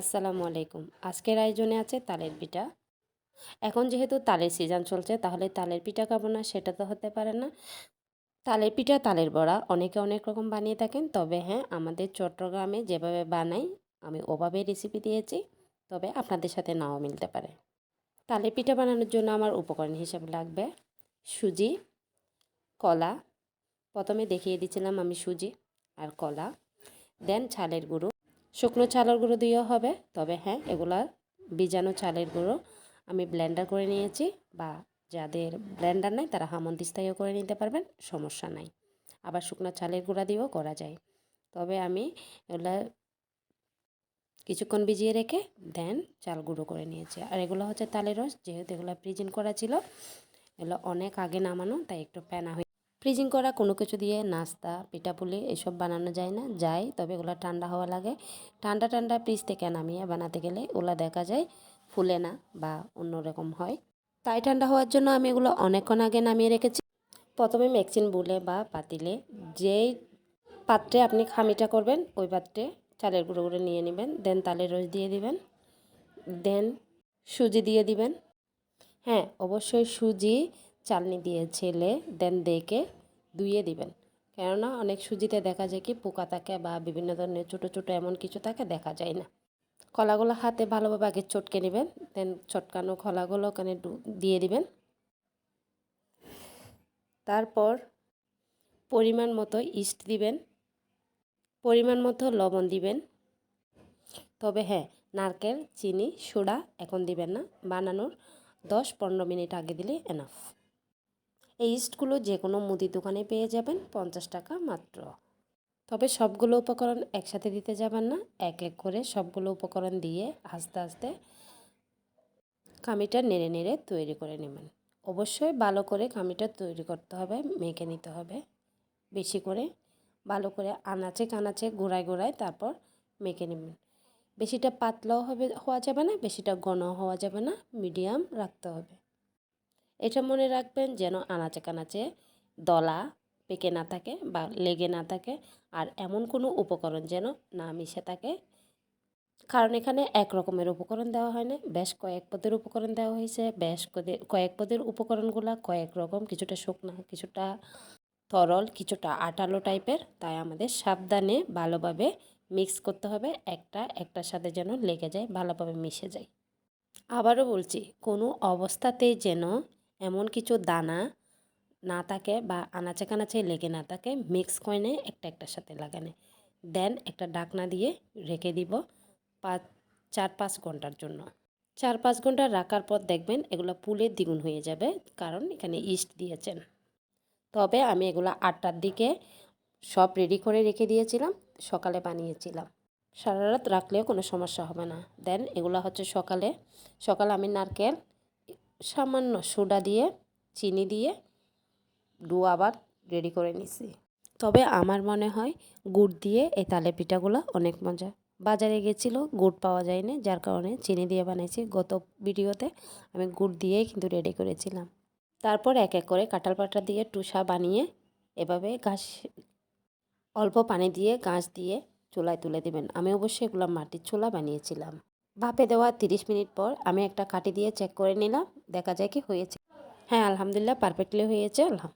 আসসালামু আলাইকুম। আজকের আয়োজনে আছে তালের পিঠা। এখন যেহেতু তালের সিজন চলছে, তাহলে তালের পিঠা খাব না, সেটা তো হতে পারে না। তালের পিঠা, তালের বড়া, অনেকে অনেক রকম বানিয়ে থাকেন। তবে হ্যাঁ আমাদের চট্টগ্রামে যেভাবে বানাই, আমি ওভাবে রেসিপি দিয়েছি। তবে আপনাদের সাথে নাও মিলতে পারে। তালের পিঠা বানানোর জন্য আমার উপকরণ হিসেবে লাগবে সুজি, কলা। প্রথমে দেখিয়ে দিচ্ছিলাম আমি সুজি আর কলা। দেন ছালের গুঁড়ো। শুকনো চালের গুঁড়ো দিয়েও হবে। তবে হ্যাঁ এগুলা বীজাণু চালের গুঁড়ো আমি ব্লেন্ডার করে নিয়েছি বা যাদের ব্লেন্ডার নাই তারা হামন্দিস্তায়ও করে নিতে পারবেন, সমস্যা নাই। আবার শুকনো চালের গুঁড়া দিয়েও করা যায়। তবে আমি এগুলা কিছুক্ষণ ভিজিয়ে রেখে দেন চাল গুঁড়ো করে নিয়েছি। আর এগুলো হচ্ছে তালের রস, যেহেতু এগুলো ফ্রিজিং করা ছিল, এগুলো অনেক আগে নামানো, তাই একটু প্যানা হয়ে ফ্রিজিং করা, কোনো কিছু দিয়ে নাস্তা পিঠাপুলি এসব বানানো যায় না, যায়, তবে ওগুলো ঠান্ডা হওয়া লাগে। ঠান্ডা ঠান্ডা ফ্রিজ থেকে নামিয়ে বানাতে গেলে ওগুলো দেখা যায় ফুলে না বা অন্যরকম হয়। তাই ঠান্ডা হওয়ার জন্য আমি এগুলো অনেকক্ষণ আগে নামিয়ে রেখেছি। প্রথমে ম্যাক্সিন বুলে বা পাতিলে যেই পাত্রে আপনি খামিটা করবেন, ওই পাত্রে চালের গুঁড়ো গুঁড়ো নিয়ে নেবেন, দেন তালের রস দিয়ে দিবেন, দেন সুজি দিয়ে দিবেন। হ্যাঁ অবশ্যই সুজি চালনি দিয়ে ছেলে দেন দেখে ধুয়ে দিবেন। কেননা অনেক সুজিতে দেখা যায় কি, পোকা থাকে বা বিভিন্ন ধরনের ছোটো ছোটো এমন কিছু থাকে, দেখা যায় না। কলাগুলো হাতে ভালোভাবে আগে চটকে নেবেন দেন চটকানো কলাগুলো ওখানে দিয়ে দিবেন। তারপর পরিমাণ মতো ইস্ট দিবেন। পরিমাণ মতো লবণ দিবেন। তবে হ্যাঁ নারকেল, চিনি, সোডা এখন দিবেন না, বানানোর দশ পনেরো মিনিট আগে দিলে এনাফ এই ইস্টগুলো যে কোনো মুদি দোকানে পেয়ে যাবেন পঞ্চাশ টাকা মাত্র। তবে সবগুলো উপকরণ একসাথে দিতে যাবেন না, এক এক করে সবগুলো উপকরণ দিয়ে আস্তে আস্তে কামিটা নেড়ে নেড়ে তৈরি করে নেবেন। অবশ্যই ভালো করে কামিটা তৈরি করতে হবে, মেখে নিতে হবে। বেশি করে ভালো করে আনাচে কানাচে গোড়ায় গোড়ায় তারপর মেখে নেবেন। বেশিটা পাতলাও হবে হওয়া যাবে না, বেশিটা ঘন হওয়া যাবে না, মিডিয়াম রাখতে হবে। এটা মনে রাখবেন যেন আনাচে কানাচে দলা পেকে না থাকে বা লেগে না থাকে। আর এমন কোনো উপকরণ যেন না মিশে থাকে। কারণ এখানে এক রকমের উপকরণ দেওয়া হয় না। বেশ কয়েক পদের উপকরণ দেওয়া হয়েছে। বেশ কয়েক পদের উপকরণগুলো কয়েক রকম, কিছুটা শুকনো, কিছুটা তরল, কিছুটা আটালো টাইপের। তাই আমাদের সাবধানে ভালোভাবে মিক্স করতে হবে। একটা, একটার সাথে যেন লেগে যায়, ভালোভাবে মিশে যায়। আবারও বলছি, কোনো অবস্থাতেই যেন এমন কিছু দানা না থাকে বা আনাচে কানাচে লেগে না থাকে মিক্স কয়েনে একটা একটার সাথে লাগানে দেন একটা ডাকনা দিয়ে রেখে দিব পাঁচ, চার, পাঁচ ঘণ্টার জন্য। চার, পাঁচ ঘণ্টা রাখার পর দেখবেন এগুলো পুলে দ্বিগুণ হয়ে যাবে, কারণ এখানে ইস্ট দিয়েছেন। তবে আমি এগুলো আটটার দিকে সব রেডি করে রেখে দিয়েছিলাম, সকালে বানিয়েছিলাম। সারা রাত রাখলেও কোনো সমস্যা হবে না। দেন এগুলো হচ্ছে সকালে সকালে আমি নারকেল সামান্য সোডা দিয়ে, চিনি দিয়ে ডু আবার রেডি করে নিছি। তবে আমার মনে হয় গুড় দিয়ে এই তালে পিঠাগুলো অনেক মজা। বাজারে গেছিল, গুড় পাওয়া যায়নি, যার কারণে চিনি দিয়ে বানিয়েছি গত ভিডিওতে আমি গুড় দিয়েই কিন্তু রেডি করেছিলাম। তারপর এক এক করে কাঁঠাল পাটা দিয়ে টুসা বানিয়ে এভাবে ঘাস, অল্প পানি দিয়ে গাছ দিয়ে চুলায় তুলে দেবেন। আমি অবশ্যই এগুলো মাটির চুলা বানিয়েছিলাম। ভাপে দেওয়া তিরিশ মিনিট পর আমি একটা কাটি দিয়ে চেক করে নিলাম, দেখা যায় কি হয়েছে। হ্যাঁ আলহামদুলিল্লাহ পারফেক্টলি হয়েছে, আলহাম